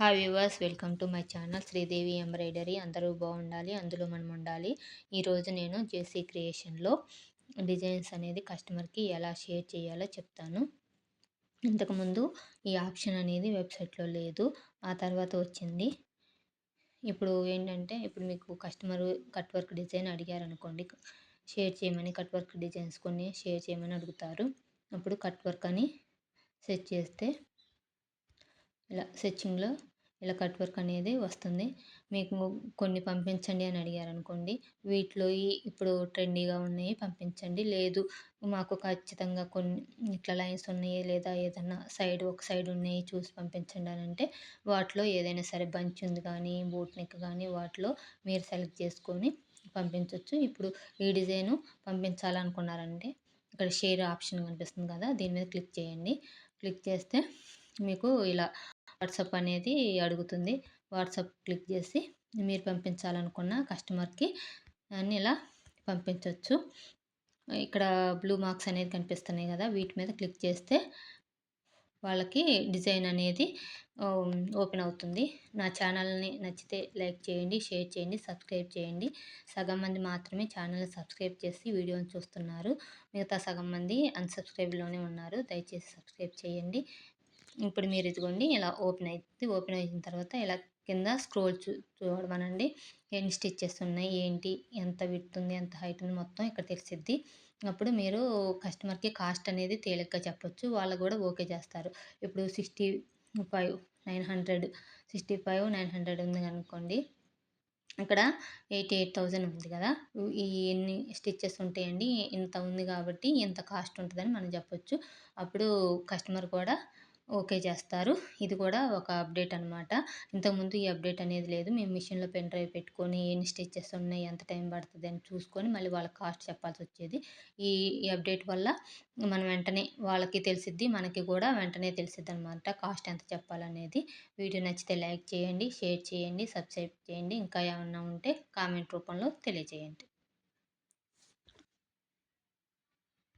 Hi viewers welcome to my channel Sridevi embroidery. అందరూ బాగుండాలి అందులో మనం ఉండాలి. ఈరోజు నేను జేసీ క్రియేషన్లో డిజైన్స్ అనేది కస్టమర్కి ఎలా షేర్ చేయాలో చెప్తాను. ఇంతకుముందు ఈ ఆప్షన్ అనేది వెబ్సైట్లో లేదు. ఆ తర్వాత వచ్చింది. ఇప్పుడు ఏంటంటే ఇప్పుడు మీకు కస్టమర్ కట్ వర్క్ డిజైన్ అడిగారు అనుకోండి షేర్ చేయమని కట్ వర్క్ డిజైన్స్ కొన్ని షేర్ చేయమని అడుగుతారు. అప్పుడు కట్ వర్క్ అని సెట్ చేస్తే ఇలా స్టిచ్చింగ్లో ఇలా కట్ వర్క్ అనేది వస్తుంది. మీకు కొన్ని పంపించండి అని అడిగారు అనుకోండి వీటిలో ఇప్పుడు ట్రెండీగా ఉన్నాయి పంపించండి. లేదు మాకు ఖచ్చితంగా కొన్ని ఇట్లా లైన్స్ ఉన్నాయి లేదా ఏదైనా సైడ్ ఒక సైడ్ ఉన్నాయి చూసి పంపించండి అని అంటే వాటిలో ఏదైనా సరే బంచ్ ఉంది కానీ బూట్ నెక్ కానీ వాటిలో మీరు సెలెక్ట్ చేసుకొని పంపించవచ్చు ఇప్పుడు ఈ డిజైను పంపించాలనుకున్నారంటే ఇక్కడ షేర్ ఆప్షన్ కనిపిస్తుంది కదా దీని మీద క్లిక్ చేయండి. క్లిక్ చేస్తే మీకు ఇలా వాట్సాప్ అనేది అడుగుతుంది. వాట్సాప్ క్లిక్ చేసి మీరు పంపించాలనుకున్న కస్టమర్కి అన్ని ఇలా పంపించవచ్చు ఇక్కడ బ్లూ మార్క్స్ అనేది కనిపిస్తున్నాయి కదా వీటి మీద క్లిక్ చేస్తే వాళ్ళకి డిజైన్ అనేది ఓపెన్ అవుతుంది. నా ఛానల్ని నచ్చితే లైక్ చేయండి షేర్ చేయండి సబ్స్క్రైబ్ చేయండి. సగం మంది మాత్రమే ఛానల్ని సబ్స్క్రైబ్ చేసి వీడియోని చూస్తున్నారు. మిగతా సగం మంది అన్సబ్స్క్రైబ్లోనే ఉన్నారు. దయచేసి సబ్స్క్రైబ్ చేయండి. ఇప్పుడు మీరు ఇదిగోండి ఇలా ఓపెన్ అవుతుంది ఓపెన్ అయిన తర్వాత ఇలా కింద స్క్రోల్ చూ చూడమనండి. ఎన్ని స్టిచ్చెస్ ఉన్నాయి? ఏంటి? ఎంత విడుతుంది ఉంది? ఎంత హైట్ ఉంది? మొత్తం ఇక్కడ తెలిసిద్ది. అప్పుడు మీరు కస్టమర్కి కాస్ట్ అనేది తేలిగ్గా చెప్పొచ్చు. వాళ్ళు కూడా ఓకే చేస్తారు. ఇప్పుడు sixty five nine hundred sixty five nine hundred ఉంది అనుకోండి. ఇక్కడ ఎయిటీ ఎయిట్ థౌజండ్ ఉంది కదా. ఈ ఎన్ని స్టిచ్చెస్ ఉంటాయండి? ఇంత ఉంది కాబట్టి ఇంత కాస్ట్ ఉంటుందని మనం చెప్పొచ్చు. అప్పుడు కస్టమర్ కూడా ఓకే చేస్తారు. ఇది కూడా ఒక అప్డేట్ అనమాట ఇంతకుముందు ఈ అప్డేట్ అనేది లేదు. మేము మిషన్లో పెన్ డ్రైవ్ పెట్టుకొని ఎన్ని స్టిచ్చెస్ ఉన్నాయి ఎంత టైం పడుతుంది అని చూసుకొని మళ్ళీ వాళ్ళ కాస్ట్ చెప్పాల్సి వచ్చేది. ఈ ఈ అప్డేట్ వల్ల మనం వెంటనే వాళ్ళకి తెలిసిద్ది మనకి కూడా వెంటనే తెలిసిద్ది అనమాట కాస్ట్ ఎంత చెప్పాలనేది. వీడియో నచ్చితే లైక్ చేయండి షేర్ చేయండి సబ్స్క్రైబ్ చేయండి. ఇంకా ఏమన్నా ఉంటే కామెంట్ రూపంలో తెలియజేయండి.